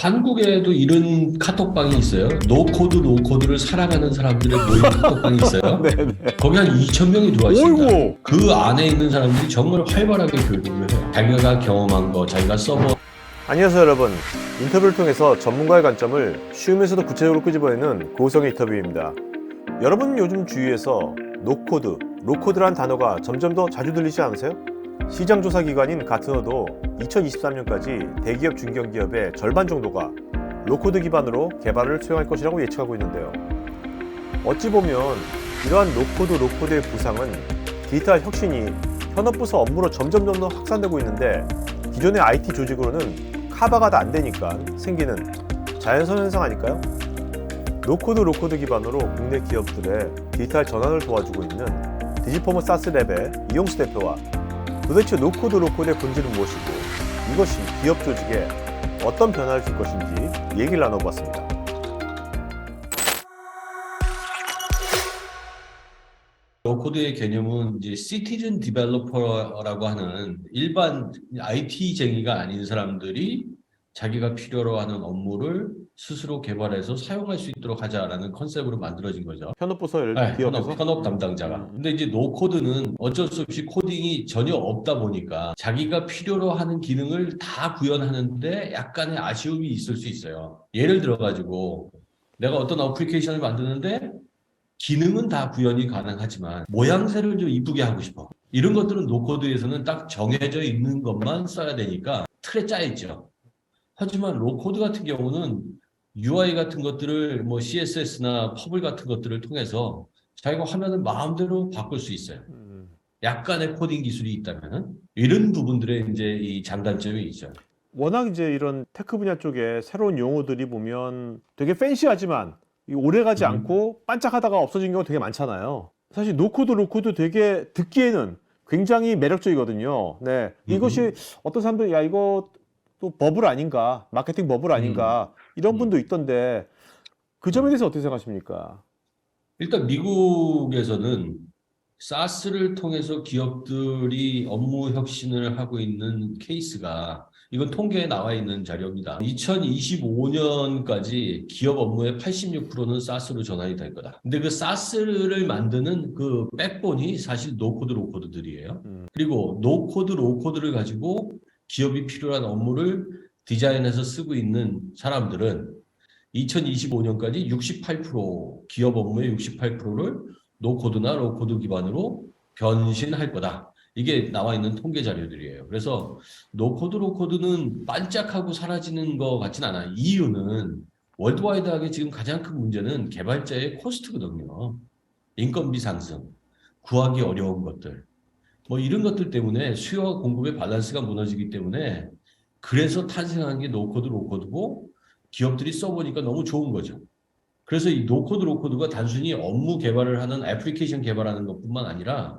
한국에도 이런 카톡방이 있어요. 노코드 노코드를 사랑하는 사람들의 모임 카톡방이 있어요. 네네. 거기 한 2천 명이 들어와 있습니다. 그 안에 있는 사람들이 정말 활발하게 교류를 해요. 자기가 경험한 거, 자기가 써본 안녕하세요 여러분. 인터뷰를 통해서 전문가의 관점을 쉬우면서도 구체적으로 끄집어내는 고성의 인터뷰입니다. 여러분 요즘 주위에서 노코드, 로코드란 단어가 점점 더 자주 들리지 않으세요? 시장조사 기관인 가트너도 2023년까지 대기업 중견기업의 절반 정도가 로코드 기반으로 개발을 수행할 것이라고 예측하고 있는데요. 어찌 보면 이러한 노코드, 로코드의 부상은 디지털 혁신이 현업부서 업무로 점점 더 확산되고 있는데 기존의 IT 조직으로는 카바가 다 안 되니까 생기는 자연선 현상 아닐까요? 노코드 로코드 기반으로 국내 기업들의 디지털 전환을 도와주고 있는 디지포머 사스랩의 이용수 대표와 도대체 노코드 로코드의 본질은 무엇이고 이것이 기업 조직에 어떤 변화를 줄 것인지 얘기를 나눠봤습니다. 노코드의 개념은 이제 시티즌 디벨로퍼라고 하는 일반 IT쟁이가 아닌 사람들이 자기가 필요로 하는 업무를 스스로 개발해서 사용할 수 있도록 하자라는 컨셉으로 만들어진 거죠. 현업부서 예를 네, 기업에서 현업, 현업 담당자가. 음. 근데 이제 노코드는 어쩔 수 없이 코딩이 전혀 없다 보니까 자기가 필요로 하는 기능을 다 구현하는데 약간의 아쉬움이 있을 수 있어요. 예를 들어 가지고 내가 어떤 어플리케이션을 만드는데 기능은 다 구현이 가능하지만 모양새를 좀 이쁘게 하고 싶어. 이런 것들은 노코드에서는 딱 정해져 있는 것만 써야 되니까 틀에 짜 있죠. 하지만 로코드 같은 경우는 UI 같은 것들을 뭐 CSS나 퍼블 같은 것들을 통해서 자기가 화면을 마음대로 바꿀 수 있어요. 음, 약간의 코딩 기술이 있다면 이런 부분들에 이제 이 장단점이 있죠. 워낙 이제 이런 테크 분야 쪽에 새로운 용어들이 보면 되게 팬시하지만 이 오래가지 음. 않고 반짝하다가 없어진 경우가 되게 많잖아요. 사실 노코드, 로코드 되게 듣기에는 굉장히 매력적이거든요. 네. 이것이 어떤 사람들, 야, 이거 또 버블 아닌가, 마케팅 버블 아닌가, 이런 음. 분도 있던데 그 점에 대해서 어떻게 생각하십니까? 일단 미국에서는 사스를 통해서 기업들이 업무 혁신을 하고 있는 케이스가 이건 통계에 나와 있는 자료입니다. 2025년까지 기업 업무의 86%는 사스로 전환이 될 거다. 근데 그 사스를 만드는 그 백본이 사실 노코드 로코드들이에요. 음. 그리고 노코드 로코드를 가지고 기업이 필요한 업무를 디자인해서 쓰고 있는 사람들은 2025년까지 68% 기업 업무의 68%를 노코드나 로코드 기반으로 변신할 거다. 이게 나와 있는 통계 자료들이에요. 그래서 노코드 로코드는 반짝하고 사라지는 것 같진 않아요. 이유는 월드와이드하게 지금 가장 큰 문제는 개발자의 코스트거든요. 인건비 상승, 구하기 어려운 것들, 뭐 이런 것들 때문에 수요와 공급의 밸런스가 무너지기 때문에 그래서 탄생한 게 노코드 로코드고 기업들이 써보니까 너무 좋은 거죠. 그래서 이 노코드 로코드가 단순히 업무 개발을 하는 애플리케이션 개발하는 것뿐만 아니라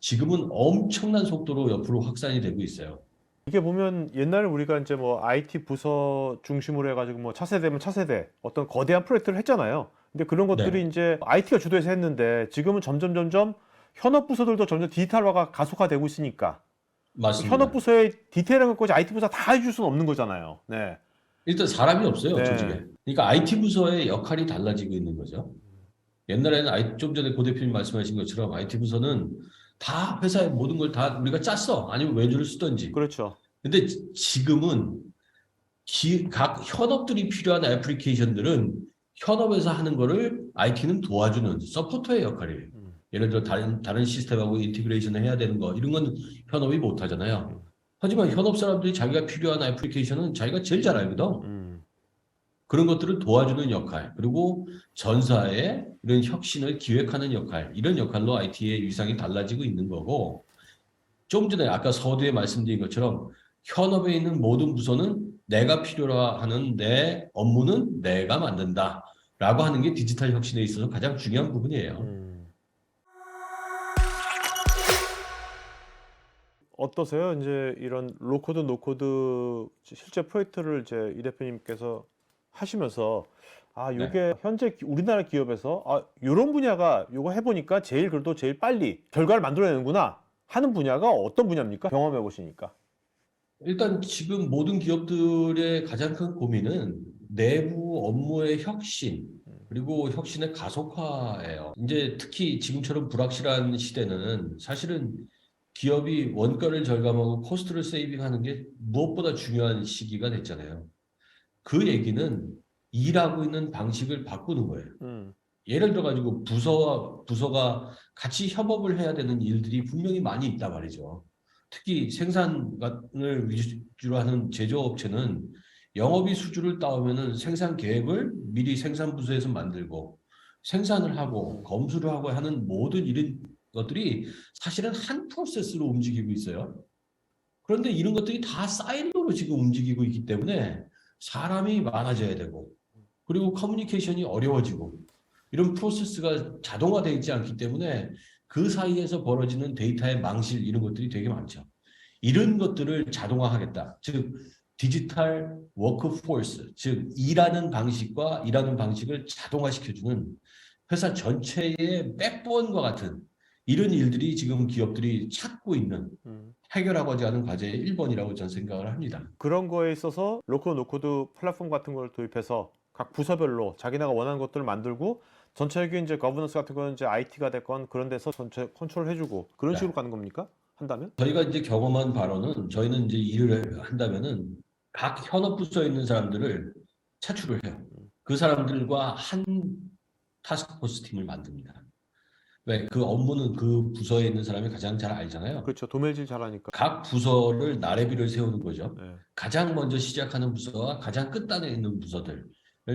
지금은 엄청난 속도로 옆으로 확산이 되고 있어요. 이게 보면 옛날에 우리가 이제 뭐 IT 부서 중심으로 해가지고 뭐 차세대면 차세대 어떤 거대한 프로젝트를 했잖아요. 근데 그런 것들이 이제 IT가 주도해서 했는데 지금은 점점 점점 현업 부서들도 점점 디지털화가 가속화되고 있으니까 맞습니다. 현업 부서의 디테일한 것까지 IT 부서 다 해줄 수는 없는 거잖아요. 네. 일단 사람이 없어요, 네. 조직에. 그러니까 IT 부서의 역할이 달라지고 있는 거죠. 옛날에는 좀 전에 고 대표님 말씀하신 것처럼 IT 부서는 다 회사의 모든 걸 다 우리가 짰어. 아니면 외주를 쓰든지. 그렇죠. 근데 지- 지금은 기- 각 현업들이 필요한 애플리케이션들은 현업에서 하는 거를 IT는 도와주는 서포터의 역할이에요. 음. 예를 들어 다른 다른 시스템하고 인티그레이션을 해야 되는 거 이런 건 현업이 못 하잖아요. 음. 하지만 현업 사람들이 자기가 필요한 애플리케이션은 자기가 제일 잘 알거든. 음. 그런 것들을 도와주는 역할, 그리고 전사의 이런 혁신을 기획하는 역할, 이런 역할로 IT의 위상이 달라지고 있는 거고, 좀 전에 아까 서두에 말씀드린 것처럼 현업에 있는 모든 부서는 내가 필요로 하는 내 업무는 내가 만든다. 라고 하는 게 디지털 혁신에 있어서 가장 중요한 부분이에요. 음. 어떠세요? 이제 이런 로코드 노코드 실제 프로젝트를 이제 이 대표님께서 하시면서 아 요게 현재 기- 우리나라 기업에서 아 요런 분야가 요거 해보니까 제일 그래도 제일 빨리 결과를 만들어내는구나 하는 분야가 어떤 분야입니까? 경험해 보시니까. 일단 지금 모든 기업들의 가장 큰 고민은 내부 업무의 혁신 그리고 혁신의 가속화예요. 이제 특히 지금처럼 불확실한 시대는 사실은 기업이 원가를 절감하고 코스트를 세이빙하는 게 무엇보다 중요한 시기가 됐잖아요. 그 얘기는 일하고 있는 방식을 바꾸는 거예요. 음, 예를 들어 가지고 부서와 부서가 같이 협업을 해야 되는 일들이 분명히 많이 있단 말이죠. 특히 생산을 위주로 하는 제조업체는 영업이 수주를 따오면은 생산 계획을 미리 생산 부서에서 만들고 생산을 하고 검수를 하고 하는 모든 이런 것들이 사실은 한 프로세스로 움직이고 있어요. 그런데 이런 것들이 다 사이로로 지금 움직이고 있기 때문에 사람이 많아져야 되고 그리고 커뮤니케이션이 어려워지고 이런 프로세스가 자동화되어 있지 않기 때문에 그 사이에서 벌어지는 데이터의 망실 이런 것들이 되게 많죠. 이런 것들을 자동화하겠다. 즉 디지털 워크포스, 즉 일하는 방식과 일하는 방식을 자동화시켜주는 회사 전체의 백본과 같은 이런 일들이 지금 기업들이 찾고 있는 음. 해결하고자 하는 과제의 1번이라고 저는 생각을 합니다. 그런 거에 있어서 로코드 노코드 플랫폼 같은 걸 도입해서 각 부서별로 자기네가 원하는 것들을 만들고 전체적인 이제 거버넌스 같은 거는 이제 IT가 됐건 그런 데서 전체 컨트롤 해주고 그런 네. 식으로 가는 겁니까? 한다면? 저희가 이제 경험한 바로는 저희는 이제 일을 한다면은 각 현업 부서에 있는 사람들을 차출을 해요. 그 사람들과 한 타스크포스 팀을 만듭니다. 왜? 그 업무는 그 부서에 있는 사람이 가장 잘 알잖아요. 그렇죠. 도매질 잘하니까. 각 부서를 나래비를 세우는 거죠. 네. 가장 먼저 시작하는 부서와 가장 끝단에 있는 부서들을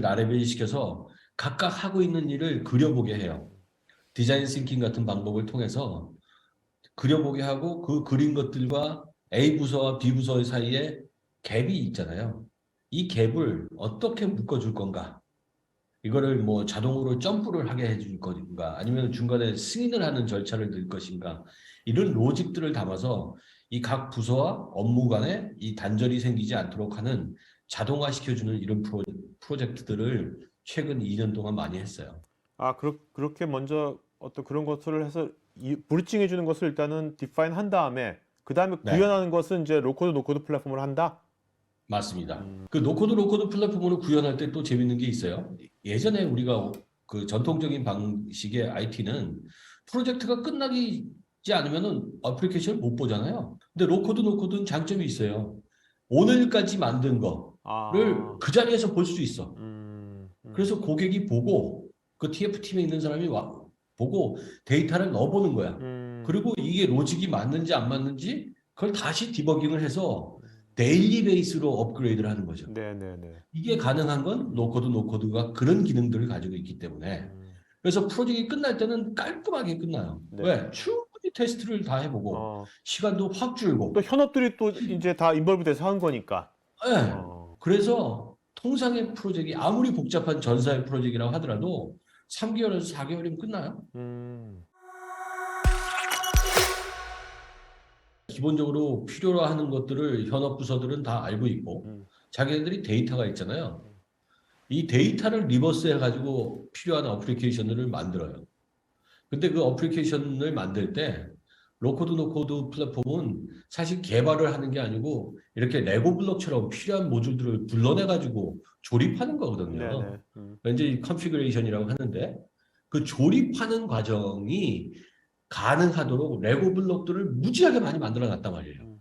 나래비 시켜서 각각 하고 있는 일을 그려보게 해요. 디자인 싱킹 같은 방법을 통해서 그려보게 하고 그 그린 것들과 A 부서와 B 부서 사이에 갭이 있잖아요. 이 갭을 어떻게 묶어줄 건가? 이거를 뭐 자동으로 점프를 하게 해줄 것인가? 아니면 중간에 승인을 하는 절차를 넣을 것인가? 이런 로직들을 담아서 이 각 부서와 업무 간에 이 단절이 생기지 않도록 하는 자동화시켜주는 이런 프로, 프로젝트들을 최근 2년 동안 많이 했어요. 아, 그렇, 그렇게 먼저 어떤 그런 것들을 해서 이, 브리칭해 주는 것을 일단은 디파인 한 다음에 그 다음에 네. 구현하는 것은 이제 로코드 노코드 플랫폼을 한다. 맞습니다. 음. 그 노코드 로코드 플랫폼으로 구현할 때 또 재밌는 게 있어요. 예전에 우리가 그 전통적인 방식의 IT는 프로젝트가 끝나지 않으면은 어플리케이션을 못 보잖아요. 근데 로코드 노코드는 장점이 있어요. 오늘까지 만든 거를 아, 그 자리에서 볼 수 있어. 음, 음. 그래서 고객이 보고 그 TF팀에 있는 사람이 와, 보고 데이터를 넣어보는 거야. 음, 그리고 이게 로직이 맞는지 안 맞는지 그걸 다시 디버깅을 해서 데일리 베이스로 업그레이드를 하는 거죠. 네, 네, 네. 이게 가능한 건 노코드 노코드가 그런 기능들을 가지고 있기 때문에 음, 그래서 프로젝트가 끝날 때는 깔끔하게 끝나요. 네. 왜? 충분히 테스트를 다 해보고 어, 시간도 확 줄고. 또 현업들이 또 이제 다 인벌브 돼서 한 거니까. 예. 어, 그래서 통상의 프로젝트 아무리 복잡한 전사의 프로젝트라고 하더라도 3개월에서 4개월이면 끝나요. 음, 기본적으로 필요로 하는 것들을 현업 부서들은 다 알고 있고 음. 자기네들이 데이터가 있잖아요. 이 데이터를 리버스해 가지고 필요한 어플리케이션을 만들어요. 근데 그 어플리케이션을 만들 때 로코드 노코드 플랫폼은 사실 개발을 하는 게 아니고 이렇게 레고 블록처럼 필요한 모듈들을 불러내 가지고 조립하는 거거든요. 네, 네. 음, 왠지 컨피그레이션이라고 하는데 그 조립하는 과정이 가능하도록 레고 블록들을 무지하게 많이 만들어 놨단 말이에요. 음.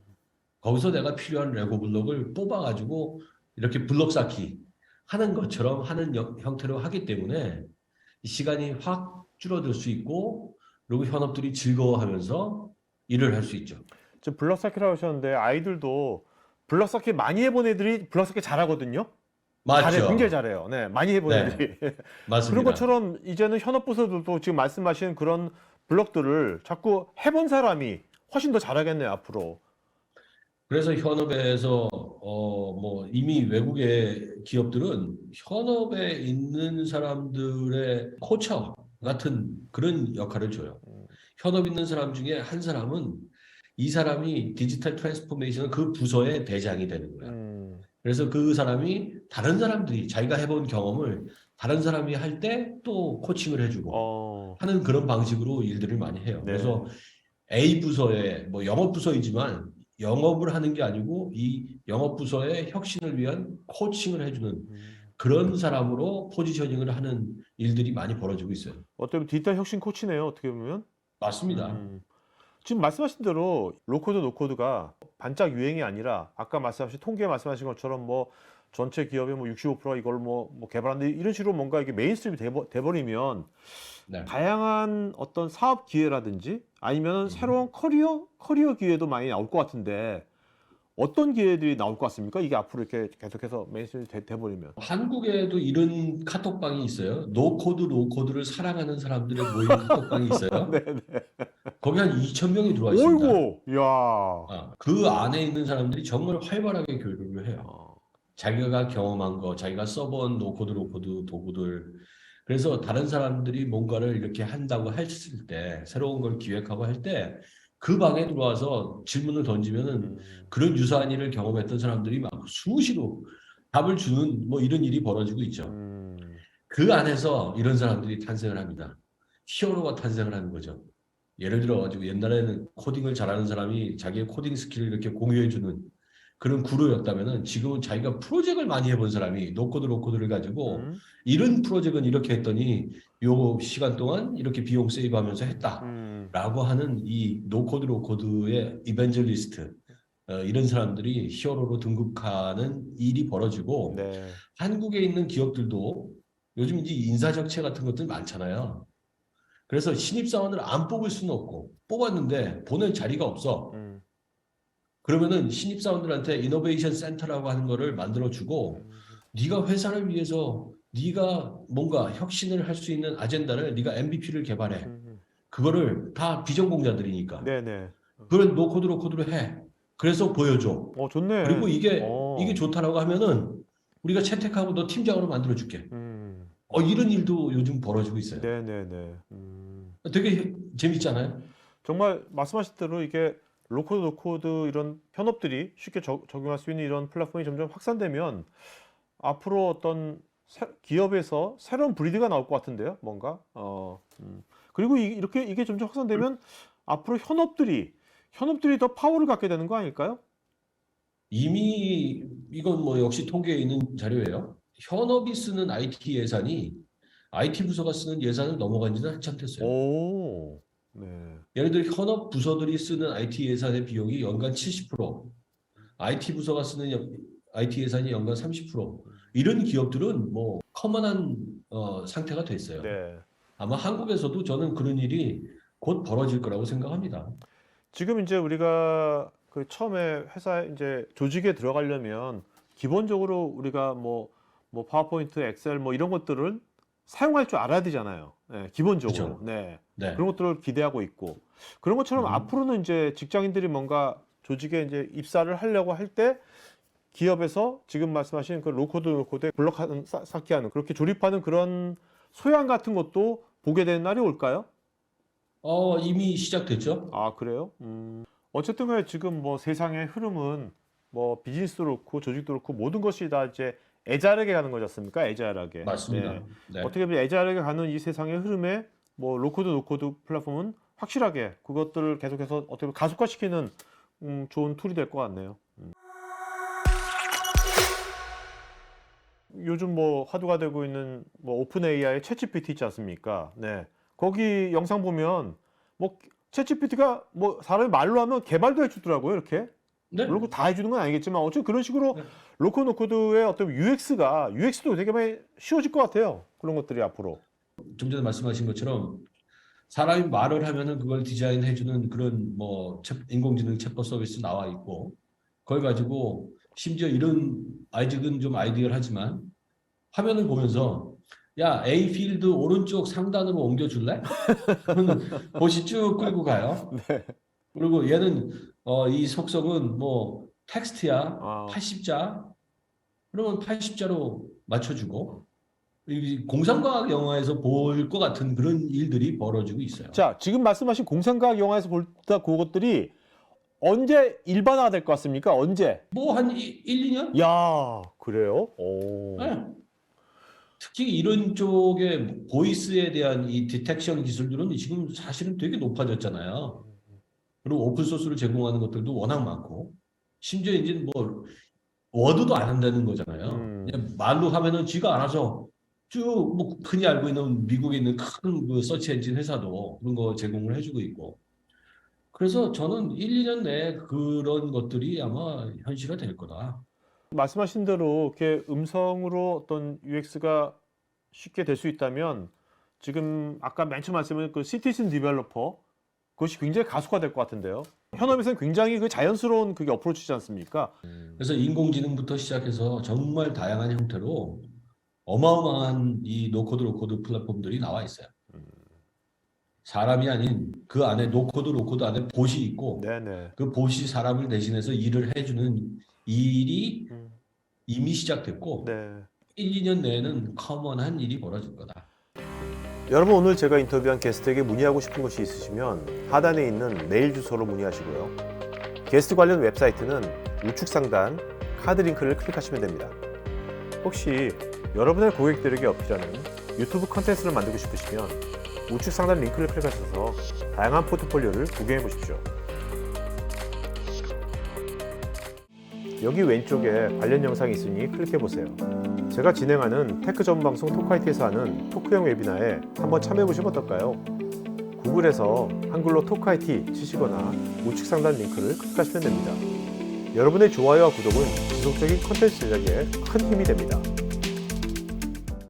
거기서 내가 필요한 레고 블록을 뽑아가지고 이렇게 블록 쌓기 하는 것처럼 하는 여- 형태로 하기 때문에 이 시간이 확 줄어들 수 있고 그리고 현업들이 즐거워하면서 일을 할 수 있죠. 지금 블럭 쌓기라고 하셨는데 아이들도 블럭 쌓기 많이 해본 애들이 블럭 쌓기 잘하거든요. 잘해, 맞죠? 굉장히 잘해요. 네, 많이 해본 네, 애들이. 맞습니다. 그런 것처럼 이제는 현업 부서들도 지금 말씀하신 그런 블럭들을 자꾸 해본 사람이 훨씬 더 잘하겠네요 앞으로. 그래서 현업에서 어 뭐 이미 외국의 기업들은 현업에 있는 사람들의 코처 같은 그런 역할을 줘요. 음. 현업 있는 사람 중에 한 사람은 이 사람이 디지털 트랜스포메이션 그 부서의 대장이 되는 거야. 음, 그래서 그 사람이 다른 사람들이 자기가 해본 경험을 다른 사람이 할 때 또 코칭을 해주고 어, 하는 그런 방식으로 일들을 많이 해요. 네. 그래서 A 부서에 뭐 영업 부서이지만 영업을 하는 게 아니고 이 영업 부서의 혁신을 위한 코칭을 해주는 음. 그런 사람으로 포지셔닝을 하는 일들이 많이 벌어지고 있어요. 어떻게 보면 디지털 혁신 코치네요. 어떻게 보면. 맞습니다. 음. 지금 말씀하신 대로 로코드 노코드가 반짝 유행이 아니라 아까 말씀하신 통계 말씀하신 것처럼 뭐 전체 기업의 뭐 65% 이걸 뭐, 뭐 개발하는데 이런 식으로 뭔가 이게 메인스트림이 돼버, 돼버 리면 네. 다양한 어떤 사업 기회라든지 아니면 음. 새로운 커리어 커리어 기회도 많이 나올 것 같은데 어떤 기회들이 나올 것 같습니까? 이게 앞으로 이렇게 계속해서 메인스트림이 돼, 돼버리면 한국에도 이런 카톡방이 있어요. 노코드, 로코드를 사랑하는 사람들의 모임 카톡방이 있어요. 네네. 거기 한 2천 명이 들어와 있습니다. 어이구, 야. 아, 그 안에 있는 사람들이 정말 활발하게 교류를 해요. 어, 자기가 경험한 거, 자기가 써본 노코드, 로코드 도구들. 그래서 다른 사람들이 뭔가를 이렇게 한다고 했을 때, 새로운 걸 기획하고 할 때, 그 방에 들어와서 질문을 던지면은 음, 그런 유사한 일을 경험했던 사람들이 막 수시로 답을 주는 뭐 이런 일이 벌어지고 있죠. 음, 그 안에서 이런 사람들이 탄생을 합니다. 히어로가 탄생을 하는 거죠. 예를 들어 가지고 옛날에는 코딩을 잘하는 사람이 자기의 코딩 스킬을 이렇게 공유해 주는 그런 구루였다면은 지금은 자기가 프로젝트를 많이 해본 사람이 노코드 로코드를 가지고 음, 이런 프로젝트는 이렇게 했더니 요 시간 동안 이렇게 비용 세이브하면서 했다. 음. 라고 하는 이 노코드 로코드의 이벤젤리스트 어, 이런 사람들이 히어로로 등극하는 일이 벌어지고 네. 한국에 있는 기업들도 요즘 이제 인사적체 같은 것들 많잖아요. 그래서 신입사원을 안 뽑을 수는 없고 뽑았는데 보낼 자리가 없어. 음, 그러면은 신입사원들한테 이노베이션 센터라고 하는 거를 만들어 주고 음, 네가 회사를 위해서 네가 뭔가 혁신을 할 수 있는 아젠다를 네가 MVP를 개발해. 음. 그거를 다 비전공자들이니까. 네네. 그걸 노코드 로 코드로 해. 그래서 보여줘. 어 좋네. 그리고 이게 어. 이게 좋다라고 하면은 우리가 채택하고 너 팀장으로 만들어 줄게. 음. 어 이런 일도 요즘 벌어지고 있어요. 네네네. 음. 되게 재밌잖아요. 정말 말씀하신 대로 이게 로코드 노코드 이런 현업들이 쉽게 적, 적용할 수 있는 이런 플랫폼이 점점 확산되면 앞으로 어떤 새- 기업에서 새로운 브리드가 나올 것 같은데요, 뭔가. 어. 음. 그리고 이, 이렇게 이게 점점 확산되면 앞으로 현업들이 현업들이 더 파워를 갖게 되는 거 아닐까요? 이미 이건 뭐 역시 통계에 있는 자료예요. 현업이 쓰는 IT 예산이 IT 부서가 쓰는 예산을 넘어간 지는 한참 됐어요. 오. 네. 예를 들어 현업 부서들이 쓰는 IT 예산의 비용이 연간 70%, IT 부서가 쓰는 연- IT 예산이 연간 30%. 이런 기업들은 뭐 커먼한 어, 상태가 됐어요. 네. 아마 한국에서도 저는 그런 일이 곧 벌어질 거라고 생각합니다. 지금 이제 우리가 그 처음에 회사 이제 조직에 들어가려면 기본적으로 우리가 뭐, 뭐 파워포인트, 엑셀 뭐 이런 것들을 사용할 줄 알아야 되잖아요. 네, 기본적으로. 그죠. 네. 네. 그런 것들을 기대하고 있고 그런 것처럼 음. 앞으로는 이제 직장인들이 뭔가 조직에 이제 입사를 하려고 할 때 기업에서 지금 말씀하신 그 로코드 로코드에 블록하는 쌓- 쌓기 하는 그렇게 조립하는 그런 소양 같은 것도 보게 되는 날이 올까요? 어, 이미 시작됐죠? 아, 그래요? 음. 어쨌든 간에 지금 뭐 세상의 흐름은 뭐 비즈니스도 그렇고 조직도 그렇고 모든 것이 다 이제 애자르게 가는 거지 않습니까? 애자르게. 맞습니다. 네. 네. 어떻게 보면 애자르게 가는 이 세상의 흐름에 뭐 로코드 노코드 플랫폼은 확실하게 그것들을 계속해서 어떻게 보면 가속화시키는 음, 좋은 툴이 될 것 같네요. 음. 요즘 뭐 화두가 되고 있는 뭐 오픈 AI 챗GPT 있지 않습니까? 네. 거기 영상 보면 뭐 챗GPT가 뭐 사람이 말로 하면 개발도 해주더라고요, 이렇게. 네. 물론 그거 다 해주는 건 아니겠지만 어쨌든 그런 식으로 네. 로코 노코드의 어떤 UX가 UX도 되게 많이 쉬워질 것 같아요. 그런 것들이 앞으로. 좀 전에 말씀하신 것처럼 사람이 말을 하면은 그걸 디자인해주는 그런 뭐 챗- 인공지능 챗봇 서비스 나와 있고 그걸 가지고 심지어 이런 아이직은 좀 아이디어하지만 화면을 보면서 야 A 필드 오른쪽 상단으로 옮겨줄래? 보시 쭉 끌고 가요. 네. 그리고 얘는 어, 이 속성은 뭐 텍스트야 아. 80자 그러면 80자로 맞춰주고 이 공상과학 영화에서 볼 것 같은 그런 일들이 벌어지고 있어요. 자, 지금 말씀하신 공상과학 영화에서 볼때 그것들이 언제 일반화가 될것 같습니까? 언제? 뭐 한 1, 2년? 야, 그래요? 오. 네. 특히 이런 쪽의 보이스에 대한 이 디텍션 기술들은 지금 사실은 되게 높아졌잖아요. 그리고 오픈 소스를 제공하는 것들도 워낙 많고 심지어 이제 뭐 워드도 안 한다는 거잖아요. 음. 그냥 말로 하면은 지가 알아서 쭉뭐 흔히 알고 있는 미국에 있는 큰 그 서치 엔진 회사도 그런 거 제공을 해주고 있고. 그래서 저는 1, 2년 내에 그런 것들이 아마 현실화 될 거다. 말씀하신 대로 이렇게 음성으로 어떤 UX가 쉽게 될 수 있다면 지금 아까 맨 처음 말씀하신 그 시티즌 디벨로퍼 그것이 굉장히 가속화 될 것 같은데요. 현업에서는 굉장히 그 자연스러운 그게 어프로치지 않습니까? 그래서 인공지능부터 시작해서 정말 다양한 형태로 어마어마한 이 노코드 로코드 플랫폼들이 나와 있어요. 사람이 아닌 그 안에 노코드 로코드 안에 봇이 있고 네네. 그 봇이 사람을 대신해서 일을 해주는 이 일이 음, 이미 시작됐고 네. 1, 2년 내에는 커먼한 일이 벌어질 거다. 여러분 오늘 제가 인터뷰한 게스트에게 문의하고 싶은 것이 있으시면 하단에 있는 메일 주소로 문의하시고요. 게스트 관련 웹사이트는 우측 상단 카드 링크를 클릭하시면 됩니다. 혹시 여러분의 고객들에게 어필하는 유튜브 컨텐츠를 만들고 싶으시면 우측 상단 링크를 클릭하셔서 다양한 포트폴리오를 구경해 보십시오. 여기 왼쪽에 관련 영상이 있으니 클릭해 보세요. 제가 진행하는 테크 전문 방송 토크아이티에서 하는 토크형 웨비나에 한번 참여해 보시면 어떨까요? 구글에서 한글로 토크아이티 치시거나 우측 상단 링크를 클릭하시면 됩니다. 여러분의 좋아요와 구독은 지속적인 컨텐츠 제작에 큰 힘이 됩니다.